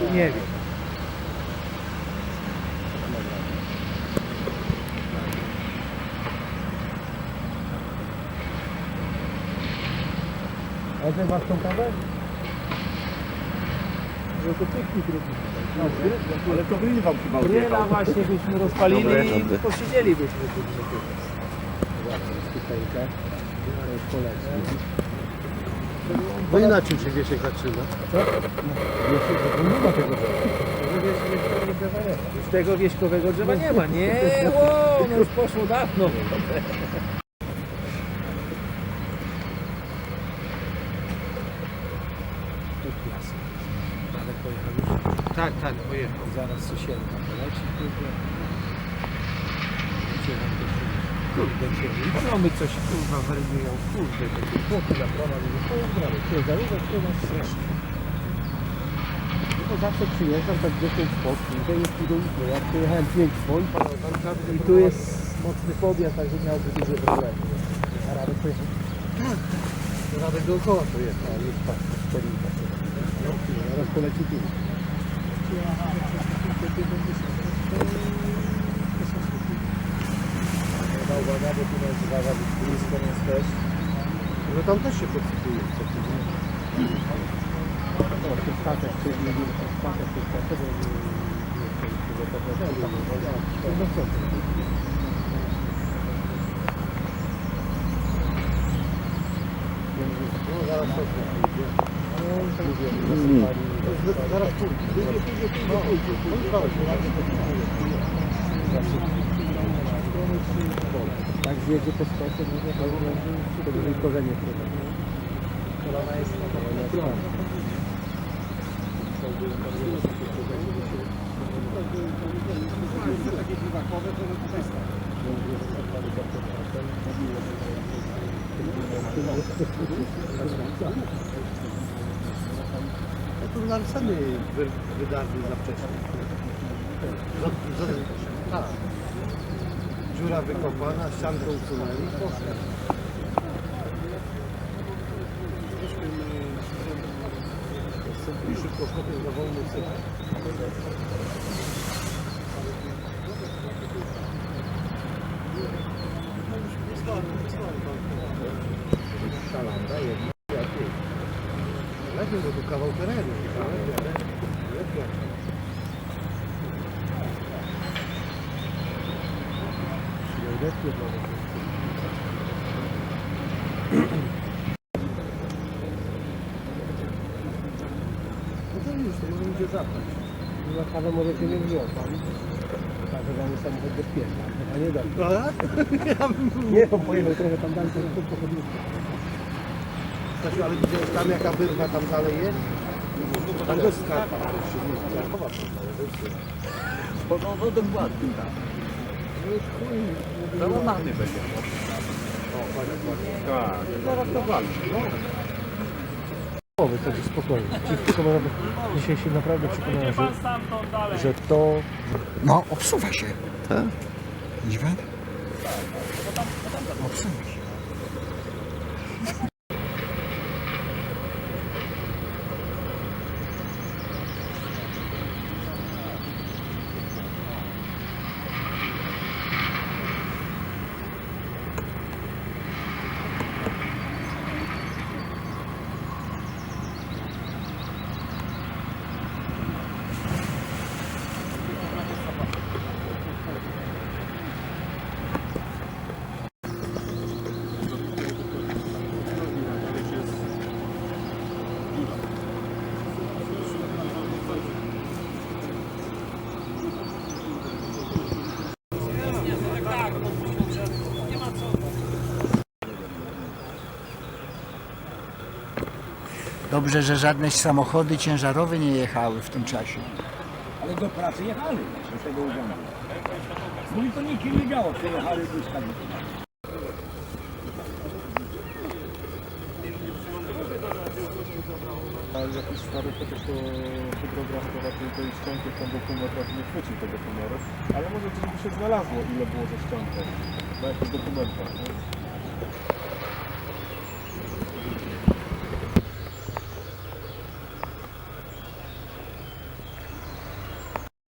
Nie wiem. A ty masz tą kawę? Że to piknik robimy. Ale to grill wam chyba Gryla odjechał. właśnie byśmy rozpalili Dobre, i posiedzielibyśmy tu jest tutaj to jest poleci. No i na czym się? Co? Wiesiek, bo nie ma tego drzewa. Z tego wieśkowego drzewa nie ma. Nie, ło, no już poszło dawno. To klasy. Ale pojechał już. Tak, tak, pojechał. Zaraz sąsiedka poleci, kurde. Gdzie nam to się... Kurde, mamy coś, kurwa, wariują. Kurde, takie chłopy na kurde, ale co, zarówno, co nas strasznie. No bo zawsze przyjeżdżam tak 10 spotki, to jest jutro. Ja przyjechałem 5 swoich, i tu jest mocny podjazd, także miałby duże problemy. A Radek pojechał? Tak. Radek dookoła pojechał. A, już patrz, szczelinka. No, zaraz poleci tu. Uwaga, bo tu jest uwaga, blisko jest też. No tam też się podsypuje co tydzień. O, ten statek, czy nie wiem, ten statek, ten statek, bo nie nie wiem, czy No zaraz to pójdzie. Zaraz pójdzie. Pójdzie, pójdzie, pójdzie, pójdzie. Zjedzie po stosie, no to to będzie korzenie wtedy. Kolana jest na No to nam sami wy, wydarli za wcześnie. Za, za, tak. Dziura wykopana, ściankę usunęli i. Myśmy my, szybko kopię za wolny syp. Szalanda jedna, ja ty. Lepiej, bo tu kawał terenu. Lepiej, lepiej. No to już, to może idzie zabrać. Na kawę może się nie wziął pan. Tak, że mamy samochód bezpieczny, a nie bym... Nie, on pojechał trochę tam dalej, to pochodził. Stasiu, ale widziałeś tam jaka wyrwa tam dalej jest? Tam jest skarpa. No, no dokładnie, tak. Załamany będzie. Tak, zaraz to walczy. Głowy, to jest spokojnie. Dzisiaj się naprawdę przekonałem, że, że to No, obsuwa się. Tak? Obsuwa się. Dobrze, że żadne samochody ciężarowe nie jechały w tym czasie. Ale do pracy jechali do tego urzędu. Mówi to nikt nie działo, przyjechali błyskawicznie. A jakiś stary to hydrograf to raczej tej ściągi tam dokument nie chwycił tego pomiaru, ale może gdzieś by się znalazło ile było ze ściągą na jakichś dokumentach. Nie?